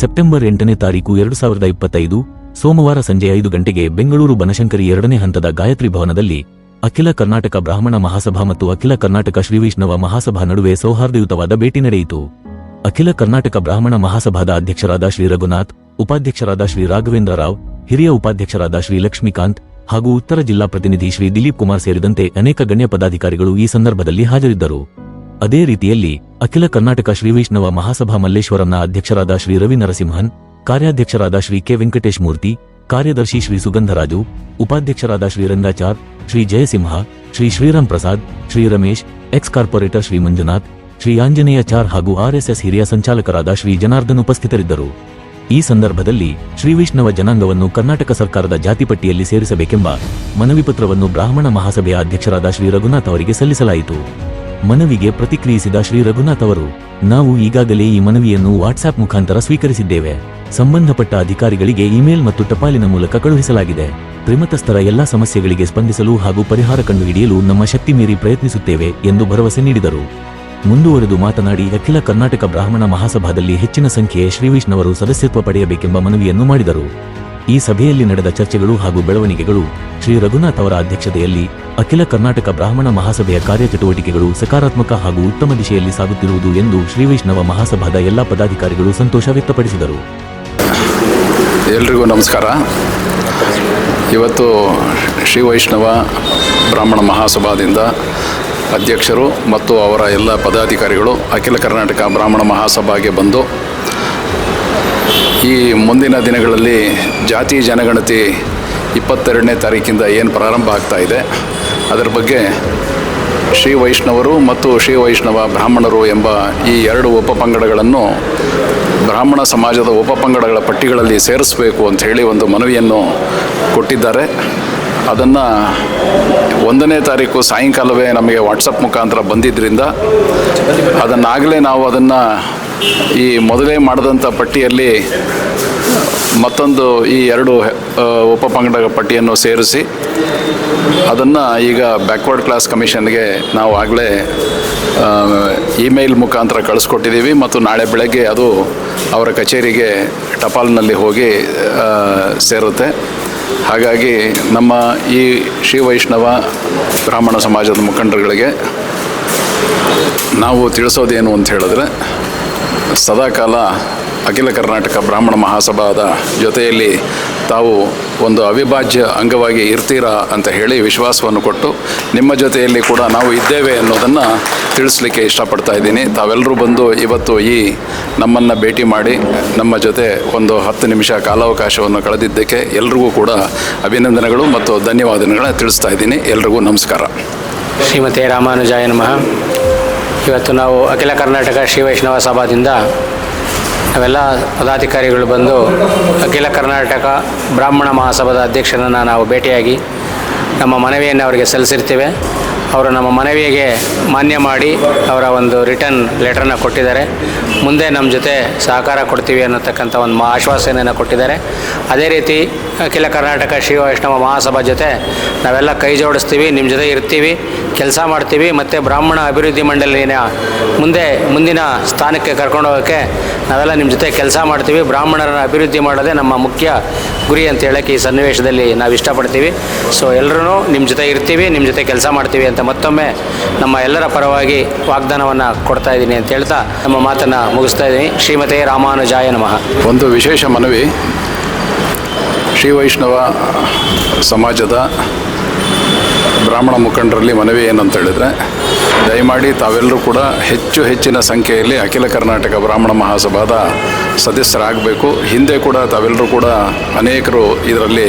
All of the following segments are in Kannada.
ಸೆಪ್ಟೆಂಬರ್ ಎಂಟನೇ ತಾರೀಕು ಎರಡು ಸಾವಿರದ ಇಪ್ಪತ್ತೈದು, ಸೋಮವಾರ ಸಂಜೆ ಐದು ಗಂಟೆಗೆ ಬೆಂಗಳೂರು ಬನಶಂಕರಿ ಎರಡನೇ ಹಂತದ ಗಾಯತ್ರಿ ಭವನದಲ್ಲಿ ಅಖಿಲ ಕರ್ನಾಟಕ ಬ್ರಾಹ್ಮಣ ಮಹಾಸಭಾ ಮತ್ತು ಅಖಿಲ ಕರ್ನಾಟಕ ಶ್ರೀವೈಷ್ಣವ ಮಹಾಸಭಾ ನಡುವೆ ಸೌಹಾರ್ದಯುತವಾದ ಭೇಟಿ ನಡೆಯಿತು. ಅಖಿಲ ಕರ್ನಾಟಕ ಬ್ರಾಹ್ಮಣ ಮಹಾಸಭಾದ ಅಧ್ಯಕ್ಷರಾದ ಶ್ರೀ ರಘುನಾಥ್, ಉಪಾಧ್ಯಕ್ಷರಾದ ಶ್ರೀ ರಾಘವೇಂದ್ರ ರಾವ್, ಹಿರಿಯ ಉಪಾಧ್ಯಕ್ಷರಾದ ಶ್ರೀ ಲಕ್ಷ್ಮೀಕಾಂತ್ ಹಾಗೂ ಉತ್ತರ ಜಿಲ್ಲಾ ಪ್ರತಿನಿಧಿ ಶ್ರೀ ದಿಲೀಪ್ ಕುಮಾರ್ ಸೇರಿದಂತೆ ಅನೇಕ ಗಣ್ಯ ಪದಾಧಿಕಾರಿಗಳು ಈ ಸಂದರ್ಭದಲ್ಲಿ ಹಾಜರಿದ್ದರು. ಅದೇ ರೀತಿಯಲ್ಲಿ ಅಖಿಲ ಕರ್ನಾಟಕ ಶ್ರೀ ವೈಷ್ಣವ ಮಹಾಸಭಾ ಮಲ್ಲೇಶ್ವರಂನ ಅಧ್ಯಕ್ಷರಾದ ಶ್ರೀ ರವಿ ನರಸಿಂಹನ್, ಕಾರ್ಯಾಧ್ಯಕ್ಷರಾದ ಶ್ರೀ ಕೆ ವೆಂಕಟೇಶ್ ಮೂರ್ತಿ, ಕಾರ್ಯದರ್ಶಿ ಶ್ರೀ ಸುಗಂಧರಾಜು, ಉಪಾಧ್ಯಕ್ಷರಾದ ಶ್ರೀ ರಂಗಾಚಾರ್, ಶ್ರೀ ಜಯಸಿಂಹ, ಶ್ರೀ ಶ್ರೀರಾಮ್ ಪ್ರಸಾದ್, ಶ್ರೀ ರಮೇಶ್, ಎಕ್ಸ್ ಕಾರ್ಪೊರೇಟರ್ ಶ್ರೀ ಮಂಜುನಾಥ್, ಶ್ರೀ ಆಂಜನೇಯ ಚಾರ್ ಹಾಗೂ ಆರ್ಎಸ್ಎಸ್ ಹಿರಿಯ ಸಂಚಾಲಕರಾದ ಶ್ರೀ ಜನಾರ್ದನ್ ಉಪಸ್ಥಿತರಿದ್ದರು. ಈ ಸಂದರ್ಭದಲ್ಲಿ ಶ್ರೀ ವೈಷ್ಣವ ಜನಾಂಗವನ್ನು ಕರ್ನಾಟಕ ಸರ್ಕಾರದ ಜಾತಿ ಪಟ್ಟಿಯಲ್ಲಿ ಸೇರಿಸಬೇಕೆಂಬ ಮನವಿ ಪತ್ರವನ್ನು ಬ್ರಾಹ್ಮಣ ಮಹಾಸಭೆಯ ಅಧ್ಯಕ್ಷರಾದ ಶ್ರೀ ರಘುನಾಥ್ ಅವರಿಗೆ ಸಲ್ಲಿಸಲಾಯಿತು. ಮನವಿಗೆ ಪ್ರತಿಕ್ರಿಯಿಸಿದ ಶ್ರೀ ರಘುನಾಥ್ ಅವರು, ನಾವು ಈಗಾಗಲೇ ಈ ಮನವಿಯನ್ನು ವಾಟ್ಸ್ಆಪ್ ಮುಖಾಂತರ ಸ್ವೀಕರಿಸಿದ್ದೇವೆ. ಸಂಬಂಧಪಟ್ಟ ಅಧಿಕಾರಿಗಳಿಗೆ ಇಮೇಲ್ ಮತ್ತು ಟಪಾಲಿನ ಮೂಲಕ ಕಳುಹಿಸಲಾಗಿದೆ. ತ್ರಿಮತಸ್ಥರ ಎಲ್ಲಾ ಸಮಸ್ಯೆಗಳಿಗೆ ಸ್ಪಂದಿಸಲು ಹಾಗೂ ಪರಿಹಾರ ಕಂಡುಹಿಡಿಯಲು ನಮ್ಮ ಶಕ್ತಿ ಮೀರಿ ಪ್ರಯತ್ನಿಸುತ್ತೇವೆ ಎಂದು ಭರವಸೆ ನೀಡಿದರು. ಮುಂದುವರೆದು ಮಾತನಾಡಿ, ಅಖಿಲ ಕರ್ನಾಟಕ ಬ್ರಾಹ್ಮಣ ಮಹಾಸಭಾದಲ್ಲಿ ಹೆಚ್ಚಿನ ಸಂಖ್ಯೆಯ ಶ್ರೀವಿಷ್ಣವರು ಸದಸ್ಯತ್ವ ಪಡೆಯಬೇಕೆಂಬ ಮನವಿಯನ್ನು ಮಾಡಿದರು. ಈ ಸಭೆಯಲ್ಲಿ ನಡೆದ ಚರ್ಚೆಗಳು ಹಾಗೂ ಬೆಳವಣಿಗೆಗಳು ಶ್ರೀ ರಘುನಾಥ್ ಅವರ ಅಧ್ಯಕ್ಷತೆಯಲ್ಲಿ ಅಖಿಲ ಕರ್ನಾಟಕ ಬ್ರಾಹ್ಮಣ ಮಹಾಸಭೆಯ ಕಾರ್ಯಚಟುವಟಿಕೆಗಳು ಸಕಾರಾತ್ಮಕ ಹಾಗೂ ಉತ್ತಮ ದಿಶೆಯಲ್ಲಿ ಸಾಗುತ್ತಿರುವುದು ಎಂದು ಶ್ರೀ ವೈಷ್ಣವ ಮಹಾಸಭಾದ ಎಲ್ಲ ಪದಾಧಿಕಾರಿಗಳು ಸಂತೋಷ ವ್ಯಕ್ತಪಡಿಸಿದರು. ಎಲ್ರಿಗೂ ನಮಸ್ಕಾರ. ಇವತ್ತು ಶ್ರೀ ವೈಷ್ಣವ ಬ್ರಾಹ್ಮಣ ಮಹಾಸಭಾದಿಂದ ಅಧ್ಯಕ್ಷರು ಮತ್ತು ಅವರ ಎಲ್ಲ ಪದಾಧಿಕಾರಿಗಳು ಅಖಿಲ ಕರ್ನಾಟಕ ಬ್ರಾಹ್ಮಣ ಮಹಾಸಭಾಗೆ ಬಂದು ಈ ಮುಂದಿನ ದಿನಗಳಲ್ಲಿ ಜಾತಿ ಜನಗಣತಿ ಇಪ್ಪತ್ತೆರಡನೇ ತಾರೀಕಿಂದ ಏನು ಪ್ರಾರಂಭ ಆಗ್ತಾ ಇದೆ, ಅದರ ಬಗ್ಗೆ ಶ್ರೀ ವೈಷ್ಣವರು ಮತ್ತು ಶ್ರೀ ವೈಷ್ಣವ ಬ್ರಾಹ್ಮಣರು ಎಂಬ ಈ ಎರಡು ಉಪಪಂಗಡಗಳನ್ನು ಬ್ರಾಹ್ಮಣ ಸಮಾಜದ ಉಪಪಂಗಡಗಳ ಪಟ್ಟಿಗಳಲ್ಲಿ ಸೇರಿಸಬೇಕು ಅಂತ ಹೇಳಿ ಒಂದು ಮನವಿಯನ್ನು ಕೊಟ್ಟಿದ್ದಾರೆ. ಅದನ್ನು ಒಂದನೇ ತಾರೀಕು ಸಾಯಂಕಾಲವೇ ನಮಗೆ ವಾಟ್ಸಪ್ ಮುಖಾಂತರ ಬಂದಿದ್ದರಿಂದ ಅದನ್ನಾಗಲೇ ನಾವು ಅದನ್ನು ಈ ಮೊದಲೇ ಮಾಡಿದಂಥ ಪಟ್ಟಿಯಲ್ಲಿ ಮತ್ತೊಂದು ಈ ಎರಡು ಉಪ ಉಪಪಂಗಡ ಪಟ್ಟಿಯನ್ನು ಸೇರಿಸಿ ಅದನ್ನು ಈಗ ಬ್ಯಾಕ್ವರ್ಡ್ ಕ್ಲಾಸ್ ಕಮಿಷನ್ಗೆ ನಾವು ಆಗಲೇ ಇಮೇಲ್ ಮುಖಾಂತರ ಕಳಿಸ್ಕೊಟ್ಟಿದ್ದೀವಿ ಮತ್ತು ನಾಳೆ ಬೆಳಗ್ಗೆ ಅದು ಅವರ ಕಚೇರಿಗೆ ಟಪಾಲ್ನಲ್ಲಿ ಹೋಗಿ ಸೇರುತ್ತೆ. ಹಾಗಾಗಿ ನಮ್ಮ ಈ ಶ್ರೀ ವೈಷ್ಣವ ಬ್ರಾಹ್ಮಣ ಸಮಾಜದ ಮುಖಂಡರುಗಳಿಗೆ ನಾವು ತಿಳಿಸೋದೇನು ಅಂತ ಹೇಳಿದ್ರೆ ಸದಾಕಾಲ ಅಖಿಲ ಕರ್ನಾಟಕ ಬ್ರಾಹ್ಮಣ ಮಹಾಸಭಾದ ಜೊತೆಯಲ್ಲಿ ತಾವು ಒಂದು ಅವಿಭಾಜ್ಯ ಅಂಗವಾಗಿ ಇರ್ತೀರಾ ಅಂತ ಹೇಳಿ ವಿಶ್ವಾಸವನ್ನು ಕೊಟ್ಟು ನಿಮ್ಮ ಜೊತೆಯಲ್ಲಿ ಕೂಡ ನಾವು ಇದ್ದೇವೆ ಅನ್ನೋದನ್ನು ತಿಳಿಸ್ಲಿಕ್ಕೆ ಇಷ್ಟಪಡ್ತಾ ಇದ್ದೀನಿ. ತಾವೆಲ್ಲರೂ ಬಂದು ಇವತ್ತು ಈ ನಮ್ಮನ್ನು ಭೇಟಿ ಮಾಡಿ ನಮ್ಮ ಜೊತೆ ಒಂದು ಹತ್ತು ನಿಮಿಷ ಕಾಲಾವಕಾಶವನ್ನು ಕಳೆದಿದ್ದಕ್ಕೆ ಎಲ್ರಿಗೂ ಕೂಡ ಅಭಿನಂದನೆಗಳು ಮತ್ತು ಧನ್ಯವಾದಗಳನ್ನ ತಿಳಿಸ್ತಾ ಇದ್ದೀನಿ. ಎಲ್ರಿಗೂ ನಮಸ್ಕಾರ. ಶ್ರೀಮತಿ ರಾಮಾನುಜಾಯ ನಮಃ. ಇವತ್ತು ನಾವು ಅಖಿಲ ಕರ್ನಾಟಕ ಶ್ರೀ ವೈಷ್ಣವ ಸಭಾದಿಂದ ನಾವೆಲ್ಲ ಪದಾಧಿಕಾರಿಗಳು ಬಂದು ಅಖಿಲ ಕರ್ನಾಟಕ ಬ್ರಾಹ್ಮಣ ಮಹಾಸಭಾದ ಅಧ್ಯಕ್ಷರನ್ನು ನಾವು ಭೇಟಿಯಾಗಿ ನಮ್ಮ ಮನವಿಯನ್ನು ಅವರಿಗೆ ಸಲ್ಲಿಸಿರ್ತೇವೆ. ಅವರು ನಮ್ಮ ಮನವಿಗೆ ಮಾನ್ಯ ಮಾಡಿ ಅವರ ಒಂದು ರಿಟರ್ನ್ ಲೆಟ್ರನ್ನ ಕೊಟ್ಟಿದ್ದಾರೆ. ಮುಂದೆ ನಮ್ಮ ಜೊತೆ ಸಹಕಾರ ಕೊಡ್ತೀವಿ ಅನ್ನತಕ್ಕಂಥ ಒಂದು ಆಶ್ವಾಸನೆಯನ್ನು ಕೊಟ್ಟಿದ್ದಾರೆ. ಅದೇ ರೀತಿ, ಅಖಿಲ ಕರ್ನಾಟಕ ಶ್ರೀ ವೈಷ್ಣವ ಮಹಾಸಭಾ ಜೊತೆ ನಾವೆಲ್ಲ ಕೈ ಜೋಡಿಸ್ತೀವಿ ನಿಮ್ಮ ಜೊತೆ ಇರ್ತೀವಿ, ಕೆಲಸ ಮಾಡ್ತೀವಿ, ಮತ್ತು ಬ್ರಾಹ್ಮಣ ಅಭಿವೃದ್ಧಿ ಮಂಡಳಿನ ಮುಂದೆ ಮುಂದಿನ ಸ್ಥಾನಕ್ಕೆ ಕರ್ಕೊಂಡು ಹೋಗೋಕ್ಕೆ ನಾವೆಲ್ಲ ನಿಮ್ಮ ಜೊತೆ ಕೆಲಸ ಮಾಡ್ತೀವಿ, ಬ್ರಾಹ್ಮಣರನ್ನು ಅಭಿವೃದ್ಧಿ ಮಾಡೋದೇ ನಮ್ಮ ಮುಖ್ಯ ಗುರಿ ಅಂತ ಹೇಳೋಕ್ಕೆ ಈ ಸನ್ನಿವೇಶದಲ್ಲಿ ನಾವು ಇಷ್ಟಪಡ್ತೀವಿ. ಸೊ ಎಲ್ಲರೂ ನಿಮ್ಮ ಜೊತೆ ಇರ್ತೀವಿ ನಿಮ್ಮ ಜೊತೆ ಕೆಲಸ ಮಾಡ್ತೀವಿ ಅಂತ ಮತ್ತೊಮ್ಮೆ ನಮ್ಮ ಎಲ್ಲರ ಪರವಾಗಿ ವಾಗ್ದಾನವನ್ನು ಕೊಡ್ತಾ ಇದ್ದೀನಿ ಅಂತ ಹೇಳ್ತಾ ನಮ್ಮ ಮಾತನ್ನು ಮುಗಿಸ್ತಾ ಇದ್ದೀನಿ. ಶ್ರೀಮತಿ ರಾಮಾನುಜಾಯ ನಮಃ. ಒಂದು ವಿಶೇಷ ಮನವಿ. ಶ್ರೀ ವೈಷ್ಣವ ಸಮಾಜದ ಬ್ರಾಹ್ಮಣ ಮುಖಂಡರಲ್ಲಿ ಮನವಿ ಏನಂತ ಹೇಳಿದ್ರೆ, ದಯಮಾಡಿ ತಾವೆಲ್ಲರೂ ಕೂಡ ಹೆಚ್ಚು ಹೆಚ್ಚಿನ ಸಂಖ್ಯೆಯಲ್ಲಿ ಅಖಿಲ ಕರ್ನಾಟಕ ಬ್ರಾಹ್ಮಣ ಮಹಾಸಭಾದ ಸದಸ್ಯರಾಗಬೇಕು. ಹಿಂದೆ ಕೂಡ ತಾವೆಲ್ಲರೂ ಕೂಡ ಅನೇಕರು ಇದರಲ್ಲಿ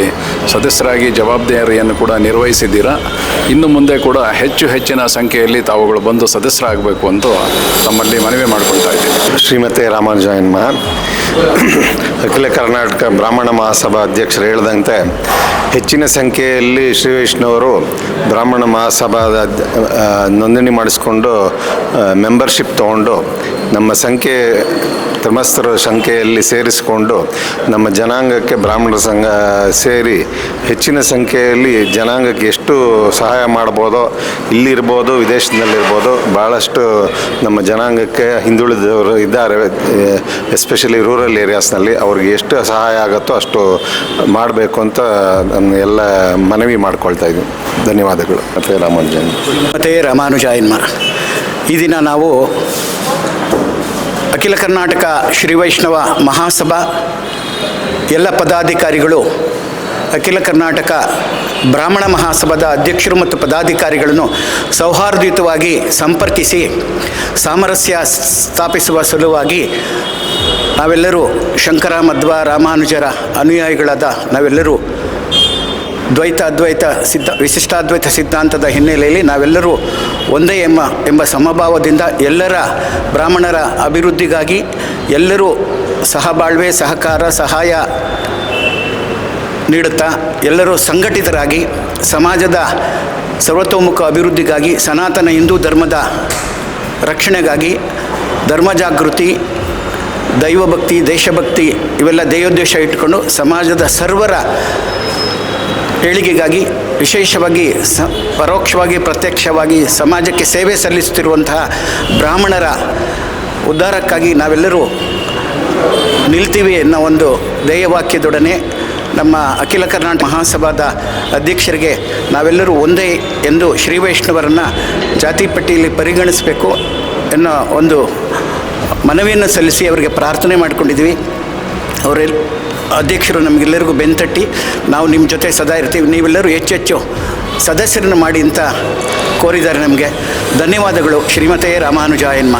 ಸದಸ್ಯರಾಗಿ ಜವಾಬ್ದಾರಿಯನ್ನು ಕೂಡ ನಿರ್ವಹಿಸಿದ್ದೀರಾ? ಇನ್ನು ಮುಂದೆ ಕೂಡ ಹೆಚ್ಚು ಹೆಚ್ಚಿನ ಸಂಖ್ಯೆಯಲ್ಲಿ ತಾವುಗಳು ಬಂದು ಸದಸ್ಯರಾಗಬೇಕು ಅಂತ ತಮ್ಮಲ್ಲಿ ಮನವಿ ಮಾಡಿಕೊಳ್ತಾ ಇದ್ದೀನಿ. ಶ್ರೀಮತಿ ರಾಮಾನುಜಾಯನ್ಮ ಅಖಿಲ ಕರ್ನಾಟಕ ಬ್ರಾಹ್ಮಣ ಮಹಾಸಭಾ ಅಧ್ಯಕ್ಷರು ಹೇಳಿದಂತೆ ಹೆಚ್ಚಿನ ಸಂಖ್ಯೆಯಲ್ಲಿ ಶ್ರೀ ವೈಷ್ಣವರು ಬ್ರಾಹ್ಮಣ ಮಹಾಸಭಾದ ನೋಂದಣಿ ಮಾಡಿಸ್ಕೊಂಡು ಮೆಂಬರ್ಶಿಪ್ ತಗೊಂಡು ನಮ್ಮ ಸಂಖ್ಯೆ, ಧರ್ಮಸ್ಥರ ಸಂಖ್ಯೆಯಲ್ಲಿ ಸೇರಿಸಿಕೊಂಡು ನಮ್ಮ ಜನಾಂಗಕ್ಕೆ ಬ್ರಾಹ್ಮಣರ ಸಂಘ ಸೇರಿ ಹೆಚ್ಚಿನ ಸಂಖ್ಯೆಯಲ್ಲಿ ಜನಾಂಗಕ್ಕೆ ಎಷ್ಟು ಸಹಾಯ ಮಾಡ್ಬೋದೋ, ಇಲ್ಲಿರ್ಬೋದು, ವಿದೇಶದಲ್ಲಿರ್ಬೋದು ಭಾಳಷ್ಟು ನಮ್ಮ ಜನಾಂಗಕ್ಕೆ ಹಿಂದುಳಿದವರು ಇದ್ದಾರೆ ಎಸ್ಪೆಷಲಿ ರೂರಲ್ ರೂರಲ್ ಏರಿಯಾಸ್ನಲ್ಲಿ ಅವ್ರಿಗೆ ಎಷ್ಟು ಸಹಾಯ ಆಗುತ್ತೋ ಅಷ್ಟು ಮಾಡಬೇಕು ಅಂತ ನಾನು ಎಲ್ಲ ಮನವಿ ಮಾಡ್ಕೊಳ್ತಾ ಇದ್ದೀನಿ ಧನ್ಯವಾದಗಳು. ಮತ್ತೆ ರಾಮಾನುಜನ್ ಮತ್ತು ರಾಮಾನುಜಾಯನ್ಮ ಈ ದಿನ ನಾವು ಅಖಿಲ ಕರ್ನಾಟಕ ಶ್ರೀ ವೈಷ್ಣವ ಮಹಾಸಭಾ ಎಲ್ಲ ಪದಾಧಿಕಾರಿಗಳು, ಅಖಿಲ ಕರ್ನಾಟಕ ಬ್ರಾಹ್ಮಣ ಮಹಾಸಭಾದ ಅಧ್ಯಕ್ಷರು ಮತ್ತು ಪದಾಧಿಕಾರಿಗಳನ್ನು ಸೌಹಾರ್ದಯುತವಾಗಿ ಸಂಪರ್ಕಿಸಿ, ಸಾಮರಸ್ಯ ಸ್ಥಾಪಿಸುವ ಸಲುವಾಗಿ ನಾವೆಲ್ಲರೂ ಶಂಕರ, ಮಧ್ವ, ರಾಮಾನುಜರ ಅನುಯಾಯಿಗಳಾದ ನಾವೆಲ್ಲರೂ ದ್ವೈತ ಅದ್ವೈತ ಸಿದ್ಧ, ವಿಶಿಷ್ಟಾದ್ವೈತ ಸಿದ್ಧಾಂತದ ಹಿನ್ನೆಲೆಯಲ್ಲಿ ನಾವೆಲ್ಲರೂ ಒಂದೇ ಎಂಬ ಎಂಬ ಸಮಭಾವದಿಂದ ಎಲ್ಲರ ಬ್ರಾಹ್ಮಣರ ಅಭಿವೃದ್ಧಿಗಾಗಿ ಎಲ್ಲರೂ ಸಹಬಾಳ್ವೆ, ಸಹಕಾರ, ಸಹಾಯ ನೀಡುತ್ತಾ ಎಲ್ಲರೂ ಸಂಘಟಿತರಾಗಿ ಸಮಾಜದ ಸರ್ವತೋಮುಖ ಅಭಿವೃದ್ಧಿಗಾಗಿ ಸನಾತನ ಹಿಂದೂ ಧರ್ಮದ ರಕ್ಷಣೆಗಾಗಿ ಧರ್ಮ ಜಾಗೃತಿ ದೈವಭಕ್ತಿ ದೇಶಭಕ್ತಿ ಇವೆಲ್ಲ ದೇಯೋದ್ದೇಶ ಇಟ್ಟುಕೊಂಡು ಸಮಾಜದ ಸರ್ವರ ಏಳಿಗೆಗಾಗಿ, ವಿಶೇಷವಾಗಿ ಸ, ಪರೋಕ್ಷವಾಗಿ, ಪ್ರತ್ಯಕ್ಷವಾಗಿ ಸಮಾಜಕ್ಕೆ ಸೇವೆ ಸಲ್ಲಿಸುತ್ತಿರುವಂತಹ ಬ್ರಾಹ್ಮಣರ ಉದ್ಧಾರಕ್ಕಾಗಿ ನಾವೆಲ್ಲರೂ ನಿಲ್ತೀವಿ ಅನ್ನೋ ಒಂದು ಧ್ಯೇಯವಾಕ್ಯದೊಡನೆ ನಮ್ಮ ಅಖಿಲ ಕರ್ನಾಟಕ ಮಹಾಸಭಾದ ಅಧ್ಯಕ್ಷರಿಗೆ ನಾವೆಲ್ಲರೂ ಒಂದೇ ಎಂದು ಶ್ರೀ ವೈಷ್ಣವರನ್ನು ಜಾತಿ ಪಟ್ಟಿಯಲ್ಲಿ ಪರಿಗಣಿಸಬೇಕು ಎನ್ನೋ ಒಂದು ಮನವಿಯನ್ನು ಸಲ್ಲಿಸಿ ಅವರಿಗೆ ಪ್ರಾರ್ಥನೆ ಮಾಡಿಕೊಂಡಿದ್ದೀವಿ. ಅವರೆಲ್ಲ ಅಧ್ಯಕ್ಷರು ನಮಗೆಲ್ಲರಿಗೂ ಬೆಂತಟ್ಟಿ, ನಾವು ನಿಮ್ಮ ಜೊತೆ ಸದಾ ಇರ್ತೀವಿ. ನೀವೆಲ್ಲರೂ ಹೆಚ್ಚೆಚ್ಚು ಸದಸ್ಯರನ್ನು ಮಾಡಿ ಅಂತ ಕೋರಿದ್ದಾರೆ ನಮಗೆ. ಧನ್ಯವಾದಗಳು. ಶ್ರೀಮತೆಯೇ ರಾಮಾನುಜಾಯನ್ಮ.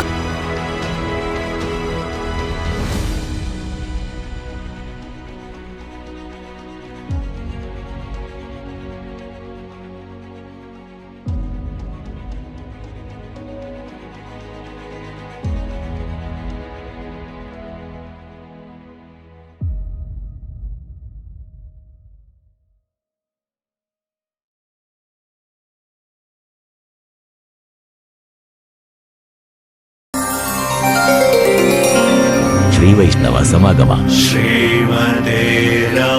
ಶ್ರೀ ವೈಷ್ಣವ ಸಮಾಗಮ ಶ್ರೀಮದೇರಾ